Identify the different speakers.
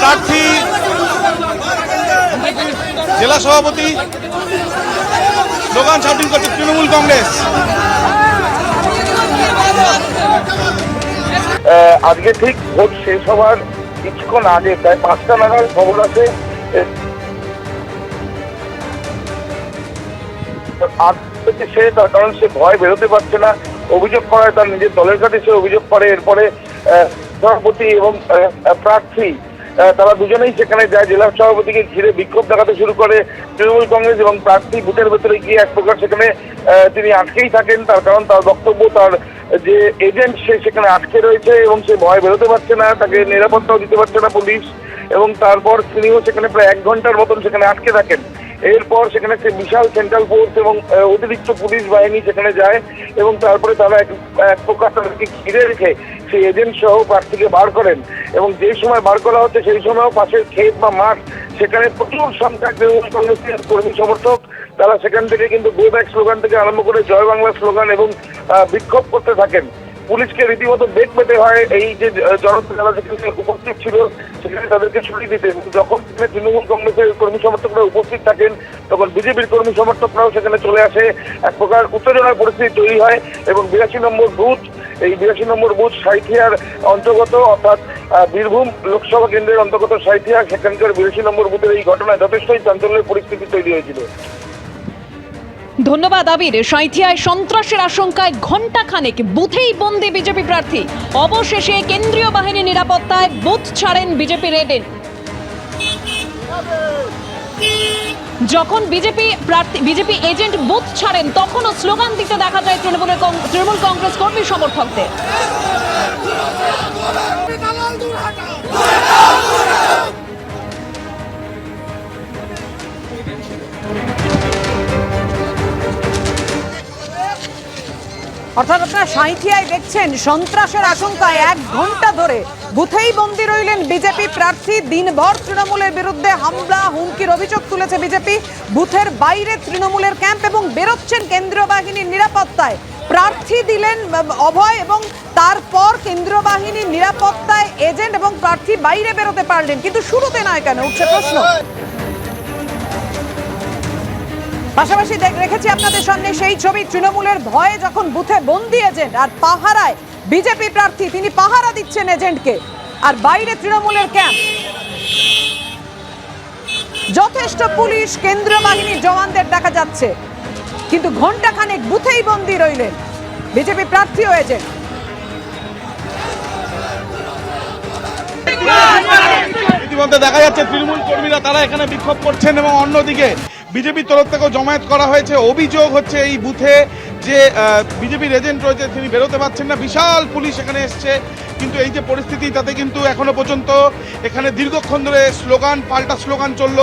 Speaker 1: প্রার্থী জেলা সভাপতি দোকান শাউটিং করছে তৃণমূল কংগ্রেস।
Speaker 2: আজকে ঠিক ভোট শেষ হওয়ার কিছুক্ষণ আগে, প্রায় পাঁচটা নাগাদ খবর আছে। আর সে তার কারণ সে ভয় বেরোতে পারছে না, অভিযোগ করায় তার নিজের দলের কাছে সে অভিযোগ করে। এরপরে সভাপতি এবং প্রার্থী তারা দুজনেই সেখানে যায়। জেলা সভাপতিকে ঘিরে বিক্ষোভ দেখাতে শুরু করে তৃণমূল কংগ্রেস এবং প্রার্থী বুথের ভেতরে গিয়ে এক প্রকার সেখানে তিনি আটকেই থাকেন। তার কারণ তার বক্তব্য, তার যে এজেন্ট সে সেখানে আটকে রয়েছে এবং সে ভয় বেরোতে পারছে না, তাকে নিরাপত্তাও দিতে পারছে না পুলিশ এবং তারপর তিনিও সেখানে প্রায় এক ঘণ্টার মতন সেখানে আটকে থাকেন। এরপর সেখানে সে বিশাল সেন্ট্রাল ফোর্স এবং অতিরিক্ত পুলিশ বাহিনী সেখানে যায় এবং তারপরে তারা এক এক প্রকার তাদেরকে ঘিরে রেখে সেই এজেন্ট সহ প্রার্থীকে বার করেন এবং যে সময় বার করা হচ্ছে সেই সময়ও পাশের ক্ষেত বা মাঠ সেখানে প্রচুর সংখ্যক তৃণমূল কংগ্রেসের কর্মী সমর্থক, তারা সেখান থেকে কিন্তু গো ব্যাক স্লোগান থেকে আরম্ভ করে জয় বাংলা স্লোগান এবং বিক্ষোভ করতে থাকেন। পুলিশকে রীতিমতো বেগ পেতে হয়। এই যে জনতা যারা সেখানে উপস্থিত ছিল, সেখানে তাদেরকে ছুটি দিতে। এবং যখন সেখানে তৃণমূল কংগ্রেসের কর্মী সমর্থকরা উপস্থিত থাকেন, তখন বিজেপির কর্মী সমর্থকরাও সেখানে চলে আসে। এক প্রকার উত্তেজনার পরিস্থিতি তৈরি হয় এবং বিরাশি নম্বর বুথ, এই বিরাশি নম্বর বুথ সাইথিয়ার অন্তর্গত, অর্থাৎ বীরভূম লোকসভা কেন্দ্রের অন্তর্গত সাইথিয়া, সেখানকার বিরাশি নম্বর বুথের এই ঘটনায় যথেষ্টই চাঞ্চল্যের পরিস্থিতি তৈরি হয়েছিল।
Speaker 3: ধন্যবাদ, আবির। সাঁথিয়ায় সন্ত্রাসের আশঙ্কায় ঘণ্টা খানেক বুথেই বন্দি বিজেপি প্রার্থী। অবশেষে কেন্দ্রীয় বাহিনী নিরাপত্তায় বুথ ছাড়েন বিজেপির এজেন্ট যখন বিজেপি প্রার্থী, বিজেপি এজেন্ট বুথ ছাড়েন, তখনও স্লোগান দিতে দেখা যায় তৃণমূলের তৃণমূল কংগ্রেস কর্মী সমর্থকদের।
Speaker 4: অর্থাৎ আপনারা সাঁথিয়ায় দেখছেন, সন্ত্রাসের আশঙ্কায় এক ঘণ্টা ধরে বুথেই বন্দী রইলেন বিজেপি প্রার্থী। দিনভর তৃণমূলের বিরুদ্ধে হামলা, হুমকির অভিযোগ তুলেছে বিজেপি। বুথের বাইরে তৃণমূলের ক্যাম্প এবং বেরোচ্ছেন কেন্দ্রীয় বাহিনীর নিরাপত্তায়। প্রার্থী দিলেন অভয় এবং তারপর কেন্দ্রীয় বাহিনীর নিরাপত্তায় এজেন্ট এবং প্রার্থী বাইরে বেরোতে পারলেন। কিন্তু শুরুতে নয় কেন? উঠছে প্রশ্ন। পাশাপাশি রেখেছি আপনাদের সামনে সেই ছবি। তৃণমূলের ভয়ে যখন বুথে বন্দি এজেন্ট আর পাহারায় বিজেপি প্রার্থী, তিনি পাহারা দিচ্ছেন এজেন্টকে। আর বাইরে তৃণমূলের ক্যাম্প যথেষ্ট পুলিশ, কেন্দ্রীয় বাহিনীর জওয়ানদের দেখা যাচ্ছে। কিন্তু ঘন্টাখানেক বুথেই বন্দি রইলেন বিজেপি প্রার্থী হয়েছে
Speaker 1: ইতিমধ্যে দেখা যাচ্ছে তৃণমূল কর্মীরা, তারা এখানে বিক্ষোভ করছেন এবং অন্যদিকে বিজেপির তরফ থেকেও জমায়েত করা হয়েছে। অভিযোগ হচ্ছে এই বুথে যে বিজেপির এজেন্ট রয়েছে, তিনি বেরোতে পারছেন না। বিশাল পুলিশ এখানে এসছে। কিন্তু এই যে পরিস্থিতি, তাতে কিন্তু এখনও পর্যন্ত এখানে দীর্ঘক্ষণ ধরে স্লোগান, পাল্টা স্লোগান চলল।